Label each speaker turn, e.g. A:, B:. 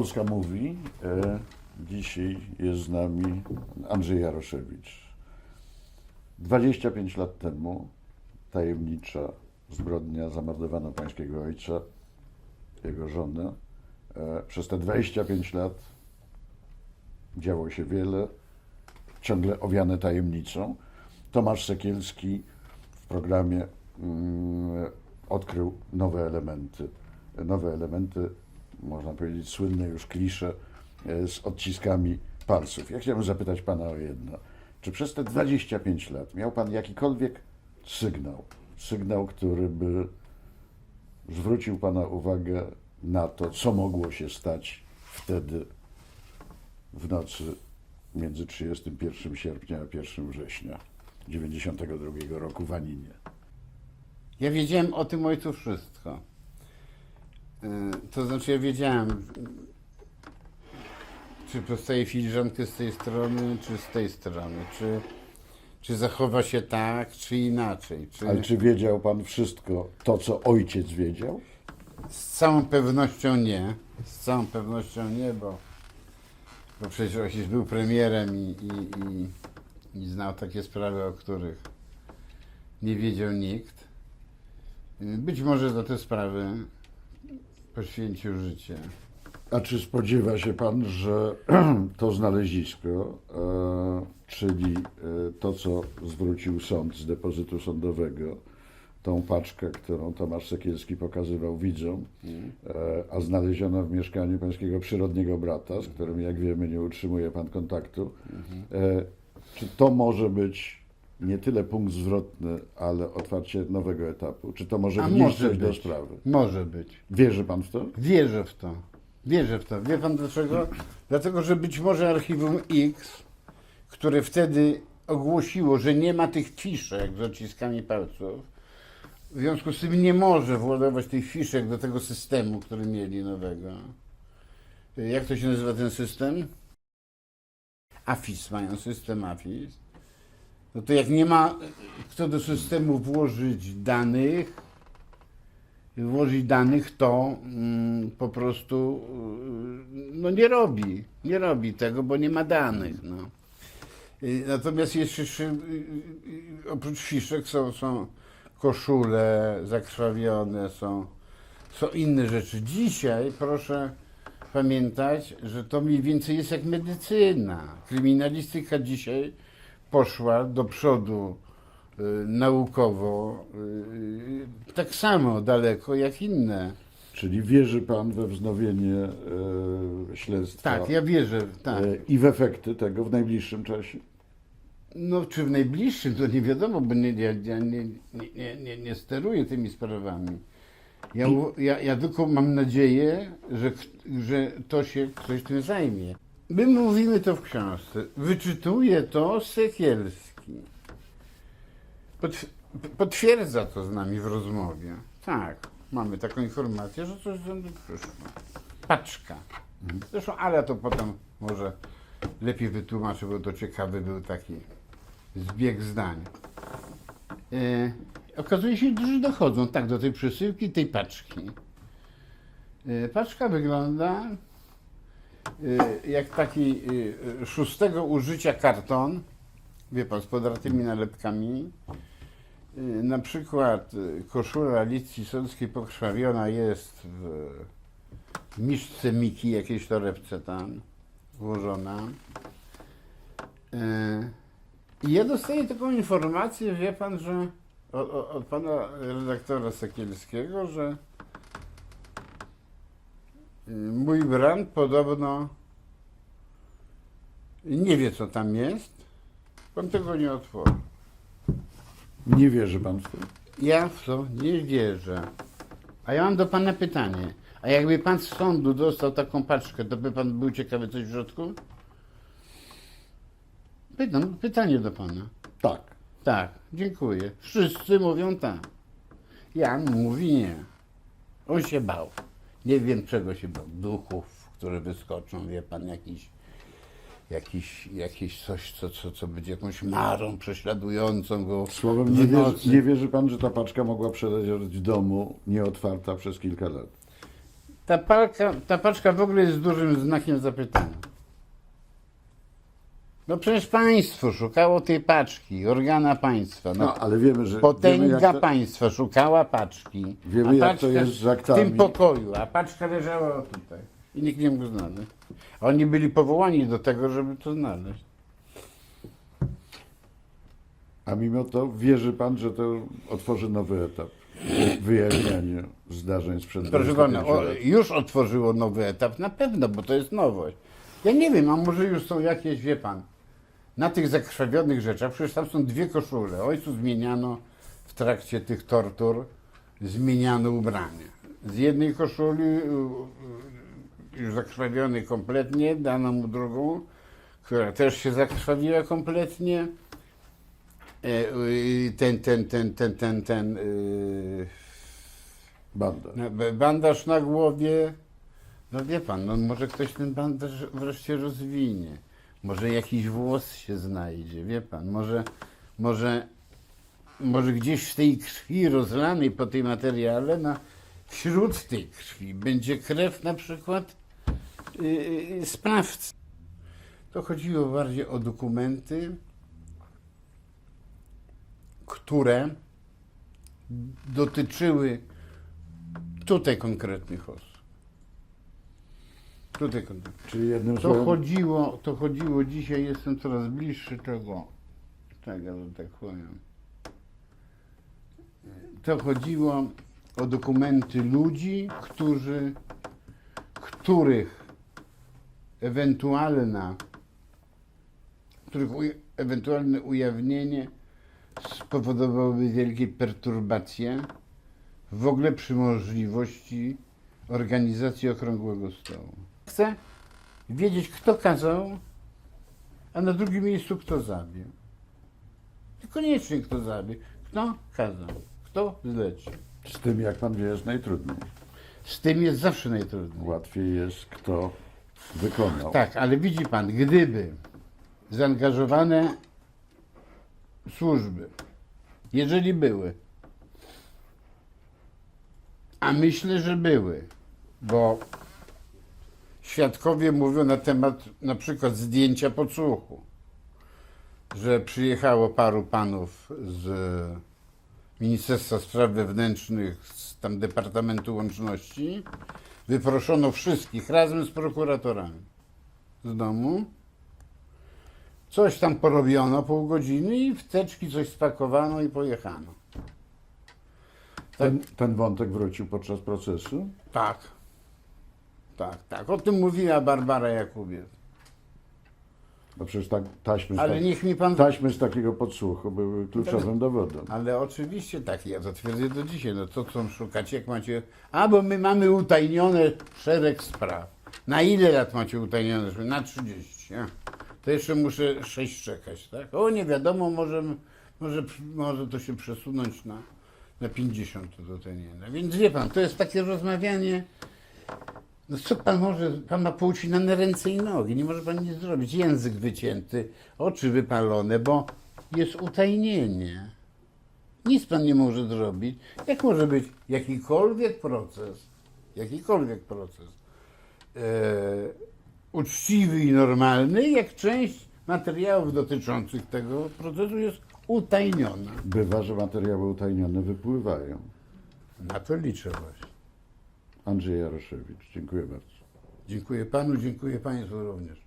A: Polska mówi. E, Dzisiaj jest z nami Andrzej Jaroszewicz. 25 lat temu tajemnicza zbrodnia zamordowano pańskiego ojca, jego żonę. E, Przez te 25 lat działo się wiele, ciągle owiane tajemnicą. Tomasz Sekielski w programie mm, odkrył nowe elementy. Nowe elementy, można powiedzieć, słynne już klisze e, z odciskami palców. Ja chciałbym zapytać pana o jedno. Czy przez te 25 lat miał pan jakikolwiek sygnał, sygnał, który by zwrócił pana uwagę na to, co mogło się stać wtedy w nocy między 31 sierpnia a 1 września 92 roku w Aninie?
B: Ja wiedziałem o tym ojcu wszystko. Y, To znaczy, ja wiedziałem, czy postaje filiżankę z tej strony, czy z tej strony, czy, czy zachowa się tak, czy inaczej. Czy...
A: Ale czy wiedział pan wszystko to, co ojciec wiedział?
B: Z całą pewnością nie. Z całą pewnością nie, bo, bo przecież ojciec był premierem i, i, i, i znał takie sprawy, o których nie wiedział nikt. Y, Być może za te sprawy poświęcił życie.
A: A czy spodziewa się pan, że to znalezisko, e, czyli e, to, co zwrócił sąd z depozytu sądowego, tą paczkę, którą Tomasz Sekielski pokazywał widzom, e, a znaleziono w mieszkaniu pańskiego przyrodniego brata, z którym, jak wiemy, nie utrzymuje pan kontaktu, e, czy to może być nie tyle punkt zwrotny, ale otwarcie nowego etapu? Czy to może
B: A
A: wnieść
B: może
A: coś do
B: być.
A: sprawy?
B: Może być.
A: Wierzy pan w to?
B: Wierzę w to. Wierzę w to. Wie pan dlaczego? Dlatego, że być może archiwum X, które wtedy ogłosiło, że nie ma tych fiszek z odciskami palców, w związku z tym nie może władować tych fiszek do tego systemu, który mieli nowego. Jak to się nazywa ten system? AFIS, mają system AFIS. No to jak nie ma kto do systemu włożyć danych, włożyć danych, to mm, po prostu y, no nie robi. Nie robi tego, bo nie ma danych. No. Y, Natomiast jeszcze y, y, y, oprócz fiszek są, są koszule zakrwawione, są, są inne rzeczy. Dzisiaj proszę pamiętać, że to mniej więcej jest jak medycyna. Kryminalistyka dzisiaj poszła do przodu y, naukowo y, tak samo daleko jak inne.
A: Czyli wierzy pan we wznowienie e, śledztwa
B: Tak, ja wierzę, tak.
A: e, i w efekty tego w najbliższym czasie?
B: No, czy w najbliższym, to nie wiadomo, bo nie, ja, ja nie, nie, nie, nie, steruję tymi sprawami. Ja, ja, ja tylko mam nadzieję, że, że to się ktoś tym zajmie. My mówimy to w książce. Wyczytuje to Sekielski. Potw- potwierdza to z nami w rozmowie. Tak, mamy taką informację, że coś z przyszło. Paczka. Zresztą, ale to potem może lepiej wytłumaczę, bo to ciekawy był taki zbieg zdań. E, okazuje się, że dochodzą tak do tej przesyłki, tej paczki. E, paczka wygląda jak taki e, szóstego użycia karton, wie pan, z podartymi nalepkami. E, na przykład koszula Alicji Solskiej pokrwawiona jest w, miszce Miki, jakiejś torebce tam włożona. I ja dostaję taką informację, wie pan, że od, od- pana redaktora Sekielskiego, że y, mój brat podobno nie wie, co tam jest. Pan tego nie otworzy.
A: Nie wierzy pan w to?
B: Ja w to nie wierzę. A ja mam do pana pytanie. A jakby pan z sądu dostał taką paczkę, to by pan był ciekawy coś w środku? Pytam, pytanie do pana.
A: Tak.
B: Tak, dziękuję. Wszyscy mówią tak. Jan mówi nie. On się bał. Nie wiem czego się bał. Duchów, które wyskoczą, wie pan, jakiś, jakiś, jakieś coś, co, co, co będzie jakąś marą prześladującą go
A: Słowem,
B: w
A: nie wierzy,
B: nocy.
A: nie wierzy pan, że ta paczka mogła przeleżeć w domu nieotwarta przez kilka lat?
B: ta, palka, ta paczka w ogóle jest dużym znakiem zapytania. No przecież państwo szukało tej paczki, organa państwa. No,
A: No, ale wiemy, że. wiemy,
B: Potęga
A: jak to,
B: państwa szukała paczki.
A: Wiemy,
B: a
A: jak
B: paczka
A: to jest z
B: W
A: aktami.
B: tym pokoju, a paczka leżała tutaj. I nikt nie mógł znaleźć. Oni byli powołani do tego, żeby to znaleźć.
A: A mimo to wierzy pan, że to otworzy nowy etap w wyjaśnianiu zdarzeń sprzed
B: Proszę
A: 25
B: pana, o,
A: lat.
B: już otworzyło nowy etap, na pewno, bo to jest nowość. Ja nie wiem, a może już są jakieś, wie pan, na tych zakrwawionych rzeczach, przecież tam są dwie koszule. Ojcu zmieniano w trakcie tych tortur, zmieniano ubranie. Z jednej koszuli, już zakrwawionej kompletnie, dano mu drugą, która też się zakrwawiła kompletnie. E, Ten, ten, ten, ten, ten, ten, y,
A: Banda.
B: no, b- Bandaż na głowie. No wie pan, no może ktoś ten bandaż wreszcie rozwinie. Może jakiś włos się znajdzie, wie pan. Może, może, może gdzieś w tej krwi rozlanej po tej materiale, na, wśród tej krwi będzie krew na przykład yy, sprawcy. To chodziło bardziej o dokumenty, które dotyczyły tutaj konkretnych osób.
A: Czyli jednym
B: To
A: słowem.
B: chodziło, to chodziło dzisiaj, jestem coraz bliższy tego, tego, że tak powiem. To chodziło o dokumenty ludzi, którzy, których ewentualna, których uj, ewentualne ujawnienie spowodowałoby wielkie perturbacje w ogóle przy możliwości organizacji okrągłego stołu. Chcę wiedzieć, kto kazał, a na drugim miejscu kto zabił. Koniecznie kto zabił. Kto kazał, kto zlecił.
A: Z tym, jak pan wie, jest najtrudniej.
B: Z tym jest zawsze najtrudniej.
A: Łatwiej jest, kto wykonał.
B: Tak, ale widzi pan, gdyby zaangażowane służby, jeżeli były, a myślę, że były, bo świadkowie mówią na temat na przykład zdjęcia podsłuchu, że przyjechało paru panów z Ministerstwa Spraw Wewnętrznych, z tam Departamentu Łączności, wyproszono wszystkich razem z prokuratorami z domu. Coś tam porobiono pół godziny i w teczki coś spakowano i pojechano.
A: Ten, ten wątek wrócił podczas procesu.
B: Tak. Tak, tak. O tym mówiła Barbara Jakubiec.
A: Bo przecież tak, taśmy, z
B: Ale
A: tak,
B: niech mi pan...
A: taśmy z takiego podsłuchu były kluczowym dowodem.
B: Ale oczywiście tak, ja to twierdzę do dzisiaj. No co chcą szukać, jak macie... A, bo my mamy utajnione szereg spraw. Na ile lat macie utajnione? sprawy? Na 30. A. To jeszcze muszę 6 czekać, tak? O, nie wiadomo, może, może, może to się przesunąć na, na 50 to utajnione. Więc wie pan, to jest takie rozmawianie... No co pan może, pan ma poucinane ręce i nogi, nie może pan nic zrobić. Język wycięty, oczy wypalone, bo jest utajnienie. Nic pan nie może zrobić. Jak może być jakikolwiek proces, jakikolwiek proces e, uczciwy i normalny, jak część materiałów dotyczących tego procesu jest utajniona.
A: Bywa, że materiały utajnione wypływają.
B: Na to liczę właśnie.
A: Andrzej Jaroszewicz. Dziękuję bardzo.
B: Dziękuję panu, dziękuję państwu również.